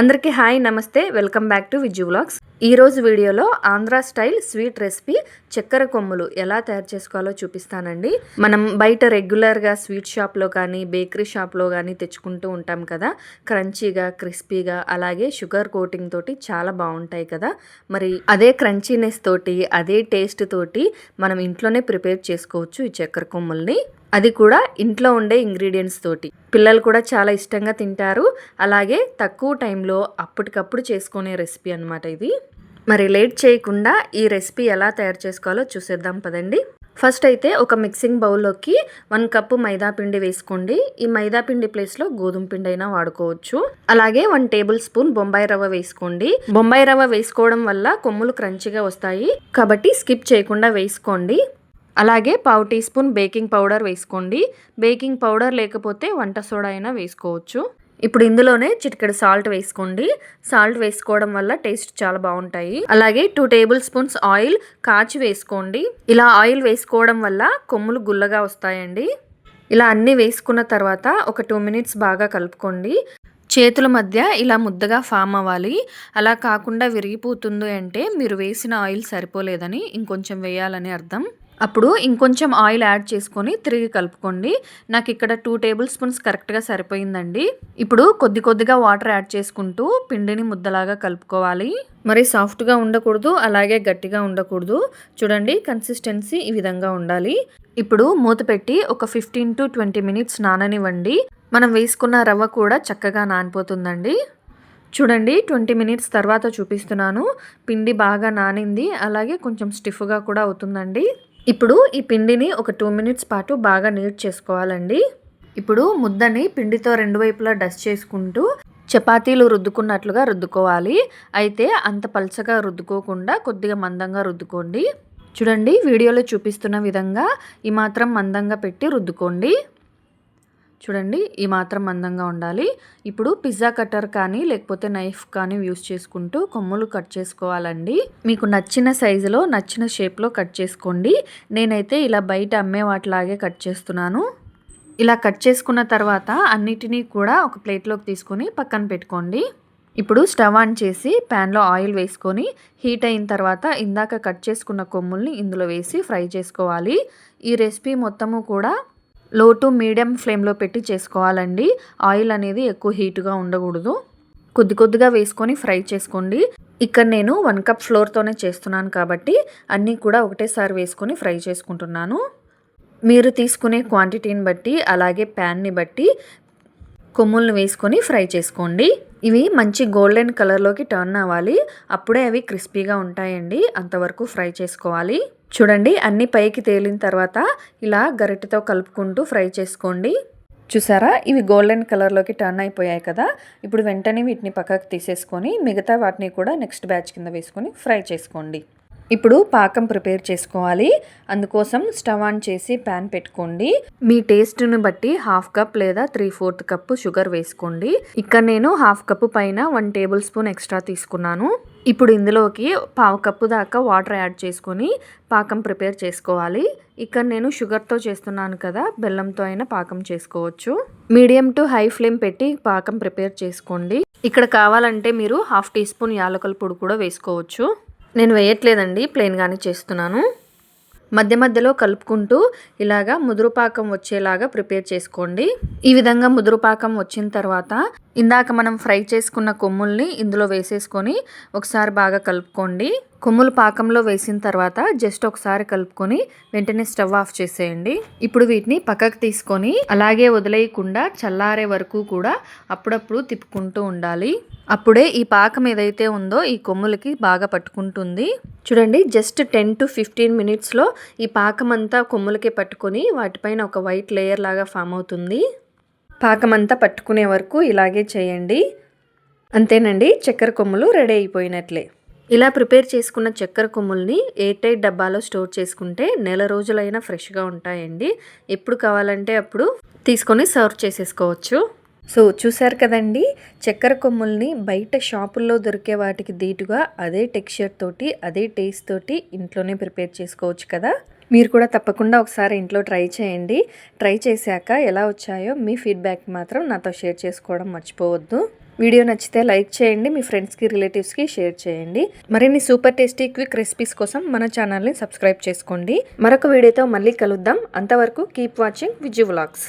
అందరికీ హాయ్ నమస్తే welcome back to Viju vlogs. ఈ రోజు వీడియోలో ఆంధ్ర స్టైల్ స్వీట్ రెసిపీ చక్కెర కొమ్ములు ఎలా తయారు చేసుకోవాలో చూపిస్తానండి. మనం బయట రెగ్యులర్గా స్వీట్ షాప్లో కానీ బేకరీ షాప్లో కానీ తెచ్చుకుంటూ ఉంటాం కదా. క్రంచీగా క్రిస్పీగా అలాగే షుగర్ కోటింగ్ తోటి చాలా బాగుంటాయి కదా. మరి అదే క్రంచీనెస్ తోటి అదే టేస్ట్ తోటి మనం ఇంట్లోనే ప్రిపేర్ చేసుకోవచ్చు ఈ చక్కెర కొమ్ముల్ని. అది కూడా ఇంట్లో ఉండే ఇంగ్రీడియంట్స్ తోటి. పిల్లలు కూడా చాలా ఇష్టంగా తింటారు. అలాగే తక్కువ టైంలో అప్పటికప్పుడు చేసుకునే రెసిపీ అనమాట ఇది. మరి లేట్ చేయకుండా ఈ రెసిపీ ఎలా తయారు చేసుకోవాలో చూసేద్దాం పదండి. ఫస్ట్ అయితే ఒక మిక్సింగ్ బౌల్లోకి వన్ కప్పు మైదా పిండి వేసుకోండి. ఈ మైదా పిండి ప్లేస్లో గోధుమ పిండి అయినా వాడుకోవచ్చు. అలాగే వన్ టేబుల్ స్పూన్ బొంబాయి రవ్వ వేసుకోండి. బొంబాయి రవ్వ వేసుకోవడం వల్ల కొమ్ములు క్రంచిగా వస్తాయి. కాబట్టి స్కిప్ చేయకుండా వేసుకోండి. అలాగే పావు టీ స్పూన్ బేకింగ్ పౌడర్ వేసుకోండి. బేకింగ్ పౌడర్ లేకపోతే వంట సోడా అయినా వేసుకోవచ్చు. ఇప్పుడు ఇందులోనే చిటికెడు సాల్ట్ వేసుకోండి. సాల్ట్ వేసుకోవడం వల్ల టేస్ట్ చాలా బాగుంటాయి. అలాగే టూ టేబుల్ స్పూన్స్ ఆయిల్ కాచి వేసుకోండి. ఇలా ఆయిల్ వేసుకోవడం వల్ల కొమ్ములు గుల్లగా వస్తాయండి. ఇలా అన్నీ వేసుకున్న తర్వాత ఒక టూ మినిట్స్ బాగా కలుపుకోండి. చేతుల మధ్య ఇలా ముద్దగా ఫామ్ అవ్వాలి. అలా కాకుండా విరిగిపోతుంది అంటే మీరు వేసిన ఆయిల్ సరిపోలేదని ఇంకొంచెం వేయాలని అర్థం. అప్పుడు ఇంకొంచెం ఆయిల్ యాడ్ చేసుకొని తిరిగి కలుపుకోండి. నాకు ఇక్కడ టూ టేబుల్ స్పూన్స్ కరెక్ట్గా సరిపోయిందండి. ఇప్పుడు కొద్ది కొద్దిగా వాటర్ యాడ్ చేసుకుంటూ పిండిని ముద్దలాగా కలుపుకోవాలి. మరి సాఫ్ట్గా ఉండకూడదు అలాగే గట్టిగా ఉండకూడదు. చూడండి కన్సిస్టెన్సీ ఈ విధంగా ఉండాలి. ఇప్పుడు మూత పెట్టి ఒక ఫిఫ్టీన్ టు ట్వంటీ మినిట్స్ నాననివ్వండి. మనం వేసుకున్న రవ్వ కూడా చక్కగా నానిపోతుందండి. చూడండి ట్వంటీ మినిట్స్ తర్వాత చూపిస్తున్నాను. పిండి బాగా నానింది అలాగే కొంచెం స్టిఫ్గా కూడా అవుతుందండి. ఇప్పుడు ఈ పిండిని ఒక టూ మినిట్స్ పాటు బాగా నీట్ చేసుకోవాలండి. ఇప్పుడు ముద్దని పిండితో రెండు వైపులా డస్ట్ చేసుకుంటూ చపాతీలు రుద్దుకున్నట్లుగా రుద్దుకోవాలి. అయితే అంత పలచగా రుద్దుకోకుండా కొద్దిగా మందంగా రుద్దుకోండి. చూడండి వీడియోలో చూపిస్తున్న విధంగా ఈ మాత్రం మందంగా పెట్టి రుద్దుకోండి. చూడండి ఈ మాత్రం మందంగా ఉండాలి. ఇప్పుడు పిజ్జా కట్టర్ కానీ లేకపోతే నైఫ్ కానీ యూస్ చేసుకుంటూ కొమ్ములు కట్ చేసుకోవాలండి. మీకు నచ్చిన సైజులో నచ్చిన షేప్లో కట్ చేసుకోండి. నేనైతే ఇలా బయట అమ్మే వాటిలాగే కట్ చేస్తున్నాను. ఇలా కట్ చేసుకున్న తర్వాత అన్నిటినీ కూడా ఒక ప్లేట్లోకి తీసుకొని పక్కన పెట్టుకోండి. ఇప్పుడు స్టవ్ ఆన్ చేసి ప్యాన్లో ఆయిల్ వేసుకొని హీట్ అయిన తర్వాత ఇందాక కట్ చేసుకున్న కొమ్ముల్ని ఇందులో వేసి ఫ్రై చేసుకోవాలి. ఈ రెసిపీ మొత్తము కూడా లో టు మీడియం ఫ్లేమ్లో పెట్టి చేసుకోవాలండి. ఆయిల్ అనేది ఎక్కువ హీట్గా ఉండకూడదు. కొద్ది కొద్దిగా వేసుకొని ఫ్రై చేసుకోండి. ఇక్కడ నేను వన్ కప్ ఫ్లోర్తోనే చేస్తున్నాను కాబట్టి అన్నీ కూడా ఒకటేసారి వేసుకొని ఫ్రై చేసుకుంటున్నాను. మీరు తీసుకునే క్వాంటిటీని బట్టి అలాగే ప్యాన్ని బట్టి కొమ్ములను వేసుకొని ఫ్రై చేసుకోండి. ఇవి మంచి గోల్డెన్ కలర్లోకి టర్న్ అవ్వాలి. అప్పుడే అవి క్రిస్పీగా ఉంటాయండి. అంతవరకు ఫ్రై చేసుకోవాలి. చూడండి అన్ని పైకి తేలిన తర్వాత ఇలా గరిటెతో కలుపుకుంటూ ఫ్రై చేసుకోండి. చూసారా? ఇవి గోల్డెన్ కలర్లోకి టర్న్ అయిపోయాయి కదా? ఇప్పుడు వెంటనే వీటిని పక్కకు తీసేసుకొని మిగతా వాటిని కూడా నెక్స్ట్ బ్యాచ్ కింద వేసుకొని ఫ్రై చేసుకోండి. ఇప్పుడు పాకం ప్రిపేర్ చేసుకోవాలి. అందుకోసం స్టవ్ ఆన్ చేసి ప్యాన్ పెట్టుకోండి. మీ టేస్ట్ను బట్టి హాఫ్ కప్ లేదా త్రీ ఫోర్త్ కప్ షుగర్ వేసుకోండి. ఇక్కడ నేను హాఫ్ కప్ పైన వన్ టేబుల్ స్పూన్ ఎక్స్ట్రా తీసుకున్నాను. ఇప్పుడు ఇందులోకి పావు కప్పు దాకా వాటర్ యాడ్ చేసుకొని పాకం ప్రిపేర్ చేసుకోవాలి. ఇక్కడ నేను షుగర్తో చేస్తున్నాను కదా బెల్లంతో అయినా పాకం చేసుకోవచ్చు. మీడియం టు హై ఫ్లేమ్ పెట్టి పాకం ప్రిపేర్ చేసుకోండి. ఇక్కడ కావాలంటే మీరు హాఫ్ టీ స్పూన్ యాలకల పొడి కూడా వేసుకోవచ్చు. నేను వేయట్లేదండి ప్లెయిన్గానే చేస్తున్నాను. మధ్య మధ్యలో కలుపుకుంటూ ఇలాగా ముదురుపాకం వచ్చేలాగా ప్రిపేర్ చేసుకోండి. ఈ విధంగా ముదురుపాకం వచ్చిన తర్వాత ఇందాక మనం ఫ్రై చేసుకున్న కొమ్ముల్ని ఇందులో వేసేసుకొని ఒకసారి బాగా కలుపుకోండి. కొమ్ములు పాకంలో వేసిన తర్వాత జస్ట్ ఒకసారి కలుపుకొని వెంటనే స్టవ్ ఆఫ్ చేసేయండి. ఇప్పుడు వీటిని పక్కకు తీసుకొని అలాగే వదిలేయకుండా చల్లారే వరకు కూడా అప్పుడప్పుడు తిప్పుకుంటూ ఉండాలి. అప్పుడే ఈ పాకం ఏదైతే ఉందో ఈ కొమ్ములకి బాగా పట్టుకుంటుంది. చూడండి జస్ట్ టెన్ టు ఫిఫ్టీన్ మినిట్స్లో ఈ పాకం అంతా కొమ్ములకే పట్టుకొని వాటిపైన ఒక వైట్ లేయర్ లాగా ఫామ్ అవుతుంది. పాకం అంతా పట్టుకునే వరకు ఇలాగే చేయండి. అంతేనండి చక్కెర కొమ్ములు రెడీ అయిపోయినట్లే. ఇలా ప్రిపేర్ చేసుకున్న చక్కెర కొమ్ముల్ని ఎయిర్ టైట్ డబ్బాలో స్టోర్ చేసుకుంటే నెల రోజులైనా ఫ్రెష్గా ఉంటాయండి. ఎప్పుడు కావాలంటే అప్పుడు తీసుకొని సర్వ్ చేసేసుకోవచ్చు. సో చూసారు కదండి చక్కెర కొమ్ముల్ని బయట షాపుల్లో దొరికే వాటికి దీటుగా అదే టెక్స్చర్ తోటి అదే టేస్ట్ తోటి ఇంట్లోనే ప్రిపేర్ చేసుకోవచ్చు కదా? మీరు కూడా తప్పకుండా ఒకసారి ఇంట్లో ట్రై చేయండి. ట్రై చేశాక ఎలా వచ్చాయో మీ ఫీడ్బ్యాక్ మాత్రం నాతో షేర్ చేసుకోవడం మర్చిపోవద్దు. వీడియో నచ్చితే లైక్ చేయండి మీ ఫ్రెండ్స్కి రిలేటివ్స్కి షేర్ చేయండి. మరిన్ని సూపర్ టేస్టీ క్విక్ రెసిపీస్ కోసం మన ఛానల్ని సబ్స్క్రైబ్ చేసుకోండి. మరొక వీడియోతో మళ్ళీ కలుద్దాం. అంతవరకు కీప్ వాచింగ్ విజు వ్లాగ్స్.